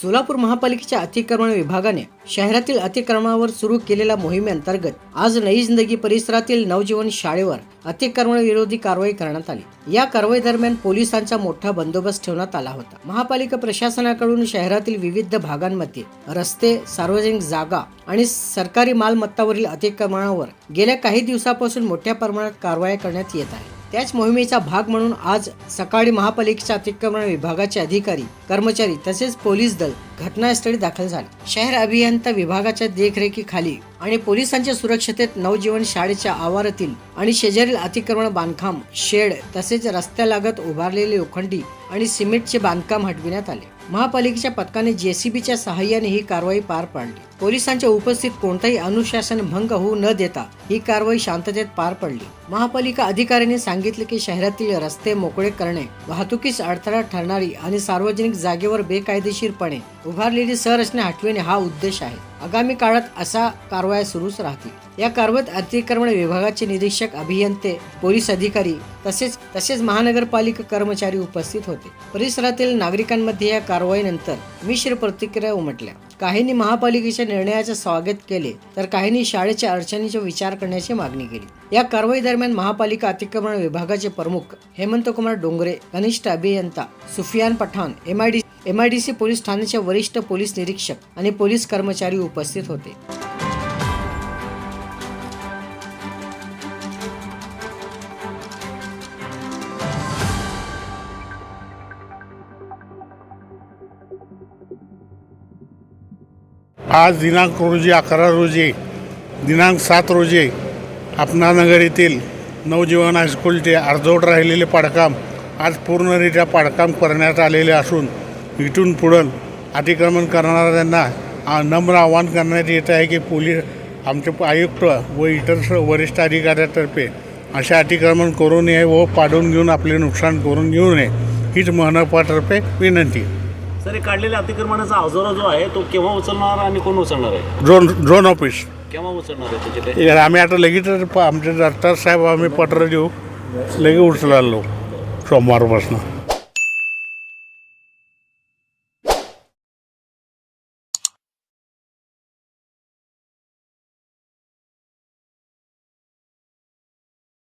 सोलापूर महापालिकेच्या अतिक्रमण विभागाने शहरातील अतिक्रमणावर सुरू केलेल्या मोहिमेअंतर्गत आज नई जिंदगी परिसरातील नवजीवन शाळेवर अतिक्रमण विरोधी कारवाई करण्यात आली. या कारवाई दरम्यान पोलिसांचा मोठा बंदोबस्त ठेवण्यात आला होता. महापालिका प्रशासनाकडून शहरातील विविध भागांमध्ये रस्ते सार्वजनिक जागा आणि सरकारी मालमत्तावरील अतिक्रमणावर गेल्या काही दिवसापासून मोठ्या प्रमाणात कारवाया करण्यात येत आहे. त्याच मोहिमेचा भाग म्हणून आज सकाळी महापालिकेच्या अतिक्रमण विभागाचे अधिकारी कर्मचारी तसेच पोलीस दल घटनास्थळी दाखल झाले. शहर अभियंता विभागाच्या देखरेखीखाली आणि पोलिसांच्या सुरक्षतेत नवजीवन शाळेच्या आवारातील आणि शेजारील अतिक्रमण बांधकाम शेड तसेच रस्त्यालागत उभारलेले लोखंडी आणि सिमेंटचे बांधकाम हटविण्यात आले. महापालिकेच्या पथकाने जेसीबीच्या सहाय्याने ही कारवाई पार पाडली. पोलिसांच्या उपस्थित कोणताही अनुशासन भंग होऊ न देता ही कारवाई शांततेत पार पडली. महापालिका अधिकाऱ्यांनी सांगितले की शहरातील रस्ते मोकळे करणे वाहतुकीस अडथळा ठरणारी आणि सार्वजनिक जागेवर बेकायदेशीरपणे उभारलेली संरचना हटविणे हा उद्देश आहे. आगामी काळात असा कारवाया सुरूच राहतील. या कारवाईत अतिक्रमण विभागाचे निरीक्षक अभियंते पोलीस अधिकारी तसेच तसेच महानगरपालिका कर्मचारी उपस्थित होते. परिसरातील नागरिकांमध्ये या कारवाईनंतर मिश्र प्रतिक्रिया उमटल्या. काहींनी महापालिकेच्या निर्णयाचे स्वागत केले तर काहींनी शाळेच्या अडचणीचा विचार करण्याची मागणी केली. या कारवाई दरम्यान महापालिका अतिक्रमण विभागाचे प्रमुख हेमंत कुमार डोंगरे कनिष्ठ अभियंता Sufiyan Pathan MID M I D C police ठाण्याचे वरिष्ठ पोलीस निरीक्षक आणि पोलीस कर्मचारी उपस्थित होते. आज दिनांक रोजी अकरा रोजी दिनांक सात रोजी आपणानगर येथील नवजीवन हायस्कूलचे अर्धवट राहिलेले पाडकाम आज पूर्णरित्या पाडकाम करण्यात आलेले असून इथून पुढं अतिक्रमण करणाऱ्यांना नम्र आवाहन करण्यात येत आहे की पोलीस आमचे आयुक्त व इतर वरिष्ठ अधिकाऱ्यातर्फे असे अतिक्रमण करू नये व पाडून घेऊन आपले नुकसान करून घेऊ नये हीच मनपातर्फे विनंती. सर हे काढलेल्या अतिक्रमणाचा अवजारा जो आहे तो केव्हा उचलणार आणि कोण उचलणार आहे? Drone drone office. केव्हा उचलणार आहे आम्ही आता लगेच प- आमचे दत्तार साहेब आम्ही पत्र देऊ लगेच उचलालो सोमवारपासून.